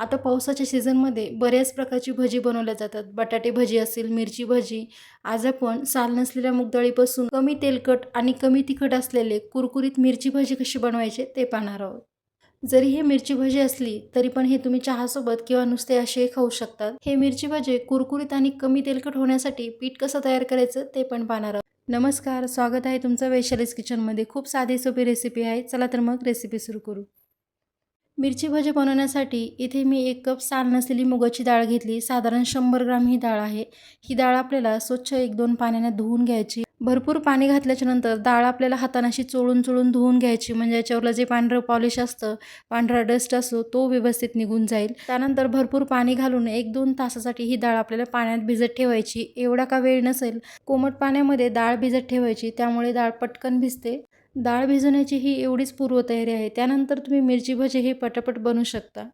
आता पावसाच्या सीझनमध्ये बऱ्याच प्रकारची भजी बनवल्या जातात. बटाटे भजी असेल मिरची भजी आज आपण साल नसलेल्या मुगडाळीपासून कमी तेलकट आणि कमी तिखट असलेले कुरकुरीत मिरची भजी कशी बनवायचे ते पाहणार आहोत. जरी हे मिरची भजी असली तरी पण हे तुम्ही चहासोबत किंवा नुसते असे खाऊ शकतात. हे मिरची भजी कुरकुरीत आणि कमी तेलकट होण्यासाठी पीठ कसं तयार करायचं ते पण पाहणार आहोत. नमस्कार स्वागत आहे तुमचं वैशालीज किचनमध्ये. खूप साधी सोपी रेसिपी आहे. चला तर मग रेसिपी सुरू करू. मिरची भजी बनवण्यासाठी इथे मी एक कप साल नसलेली मुगाची डाळ घेतली. साधारण शंभर ग्राम ही डाळ आहे. ही डाळ आपल्याला स्वच्छ एक दोन पाण्याने धुवून घ्यायची. भरपूर पाणी घातल्याच्या नंतर डाळ आपल्याला हाताने अशी चोळून चोळून धुवून घ्यायची. म्हणजे याच्यावरलं जे पांढरं पॉलिश असतं पांढरा डस्ट असतो तो व्यवस्थित निघून जाईल. त्यानंतर भरपूर पाणी घालून एक दोन तासासाठी ही डाळ आपल्याला पाण्यात भिजत ठेवायची. एवढा का वेळ नसेल कोमट पाण्यामध्ये डाळ भिजत ठेवायची. त्यामुळे डाळ पटकन भिजते. डाळ भिजवण्याची ही एवढीच पूर्वतयारी आहे. त्यानंतर तुम्ही मिरची भजे हे पटापट बनवू शकता.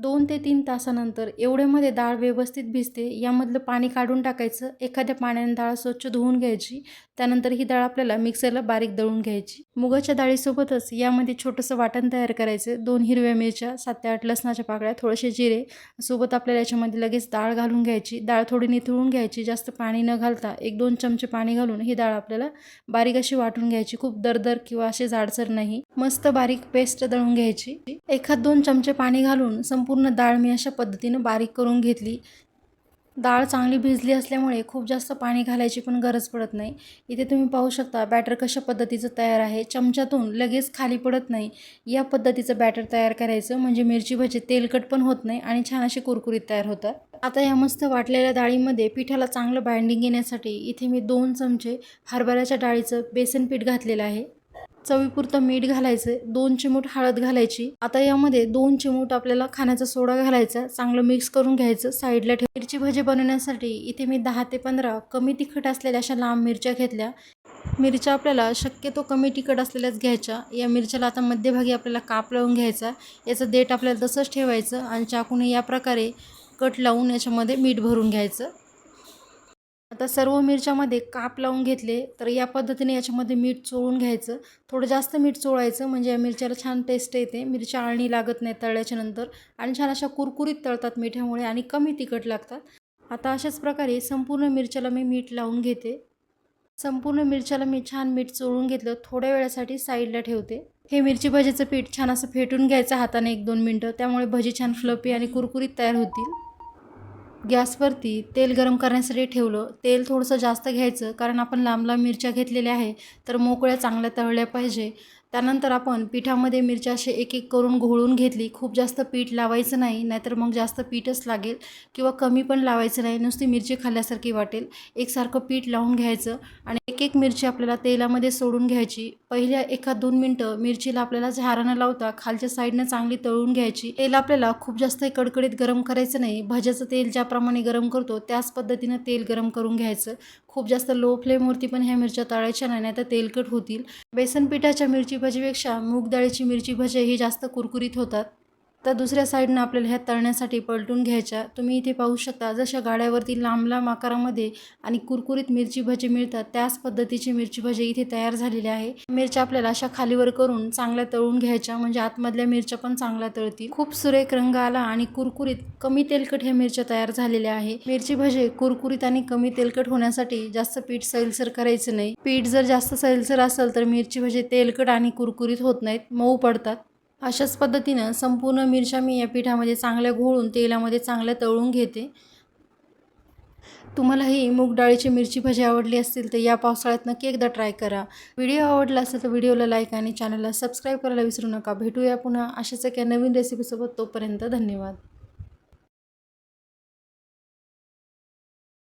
दोन ते तीन तासानंतर एवढ्यामध्ये डाळ व्यवस्थित भिजते यामधलं पाणी काढून टाकायचं एखाद्या पाण्याने डाळ स्वच्छ धुवून घ्यायची त्यानंतर ही डाळ आपल्याला मिक्सरला बारीक दळून घ्यायची. मुगाच्या डाळीसोबतच यामध्ये छोटंसं वाटण तयार करायचं दोन हिरव्या मिरच्या सात ते आठ लसणाच्या पाकळ्या थोडेसे जिरे सोबत आपल्याला याच्यामध्ये लगेच डाळ घालून घ्यायची. डाळ थोडी निथळून घ्यायची जास्त पाणी न घालता एक दोन चमचे पाणी घालून ही डाळ आपल्याला बारीक अशी वाटून घ्यायची खूप दरदर किंवा असे जाडसर नाही. मस्त बारीक पेस्ट दळून घ्यायची. एखाद दोन चमचे पाणी घालून संपूर्ण डाळ मी अशा पद्धतीनं बारीक करून घेतली. डाळ चांगली भिजली असल्यामुळे खूप जास्त पाणी घालायची पण गरज पडत नाही. इथे तुम्ही पाहू शकता बॅटर कशा पद्धतीचं तयार आहे. चमच्यातून लगेच खाली पडत नाही. या पद्धतीचं बॅटर तयार करायचं म्हणजे मिरची भजी तेलकट पण होत नाही आणि छान अशी कुरकुरीत तयार होतात. आता या मस्त वाटलेल्या डाळीमध्ये पिठाला चांगलं बाइंडिंग येण्यासाठी इथे मी दोन चमचे हरभऱ्याच्या डाळीचं बेसन पीठ घातलेलं आहे. चवीपुरतं मीठ घालायचं दोन चिमूट हळद घालायची. आता यामध्ये दोन चिमूट आपल्याला खाण्याचा सोडा घालायचा चांगलं मिक्स करून घ्यायचं. साईडला ठेव. मिरची भजी बनवण्यासाठी इथे मी दहा ते पंधरा कमी तिखट असलेल्या अशा लांब मिरच्या घेतल्या. मिरच्या आपल्याला शक्यतो कमी तिखट असलेल्याच घ्यायच्या. या मिरच्याला आता मध्यभागी आपल्याला काप लावून घ्यायचा. याचं देठ आपल्याला तसंच ठेवायचं आणि चाकूने या प्रकारे कट लावून याच्यामध्ये मीठ भरून घ्यायचं. आता सर्व मिरच्यामध्ये काप लावून घेतले तर या पद्धतीने याच्यामध्ये मीठ चोळून घ्यायचं. थोडं जास्त मीठ चोळायचं म्हणजे या मिरच्याला छान टेस्ट येते. मिरच्या आळणी लागत नाही तळल्याच्या नंतर आणि छान अशा कुरकुरीत तळतात मिठामुळे आणि कमी तिखट लागतात. आता अशाच प्रकारे संपूर्ण मिरच्याला मी मीठ लावून घेते. संपूर्ण मिरच्याला मी छान मीठ चोळून घेतलं. थोड्या वेळासाठी साईडला ठेवते. हे मिरची भजीचं पीठ छान असं फेटून घ्यायचं हाताने एक दोन मिनटं. त्यामुळे भजी छान फ्लपी आणि कुरकुरीत तयार होतील. गॅसवरती तेल गरम करण्यासाठी ठेवलं. तेल थोडंसं जास्त घ्यायचं कारण आपण लांब लांब मिरच्या घेतलेल्या आहे तर मोकळ्या चांगल्या तळल्या पाहिजे. त्यानंतर आपण पिठामध्ये मिरच्या असे एक एक करून घोळून घेतली. खूप जास्त पीठ लावायचं नाही नाहीतर मग जास्त पीठच लागेल किंवा कमी पण लावायचं नाही. नुसती मिरची खाल्ल्यासारखी वाटेल. एकसारखं पीठ लावून घ्यायचं आणि एक एक मिरची आपल्याला तेलामध्ये सोडून घ्यायची. पहिल्या एका दोन मिनटं मिरचीला आपल्याला झारानं लावता खालच्या साईडनं चांगली तळून घ्यायची. तेल आपल्याला खूप जास्त कडकडीत गरम करायचं नाही. भज्याचं तेल ज्याप्रमाणे गरम करतो त्याच पद्धतीनं तेल गरम करून घ्यायचं. खूप जास्त लो फ्लेमवरती पण ह्या मिरच्या तळायच्या नाही नाही तर तेलकट होतील. बेसन पिठाच्या मिरची भजीपेक्षा मूग डाळीची मिरची भजी ही जास्त कुरकुरीत होतात. तर दुसऱ्या साईडनं आपल्याला ह्या तळण्यासाठी पलटून घ्यायच्या. तुम्ही इथे पाहू शकता जशा गाड्यावरती लांब लांब आकारामध्ये आणि कुरकुरीत मिरची भजी मिळतात त्याच पद्धतीची मिरची भजी इथे तयार झालेली आहे. मिरच्या आपल्याला अशा खालीवर करून चांगल्या तळून घ्यायच्या म्हणजे आतमधल्या मिरच्या पण चांगल्या तळतील. खूप सुरेख रंग आला आणि कुरकुरीत कमी तेलकट ह्या मिरच्या तयार झालेल्या आहे. मिरची भजी कुरकुरीत आणि कमी तेलकट होण्यासाठी जास्त पीठ सैलसर करायचं नाही. पीठ जर जास्त सैलसर असेल तर मिरची भजी तेलकट आणि कुरकुरीत होत नाहीत मऊ पडतात. अशाच पद्धतीनं संपूर्ण मिरच्या मी या पिठामध्ये चांगल्या घोळून तेलामध्ये चांगल्या तळून घेते. तुम्हाला ही मूग डाळीची मिरची भाजी आवडली असतील तर या पावसाळ्यात नक्की एकदा ट्राय करा. व्हिडिओ आवडला असेल तर व्हिडिओला लाईक आणि चॅनलला सबस्क्राईब करायला विसरू नका. भेटूया पुन्हा अशाच एका नवीन रेसिपीसोबत तोपर्यंत धन्यवाद.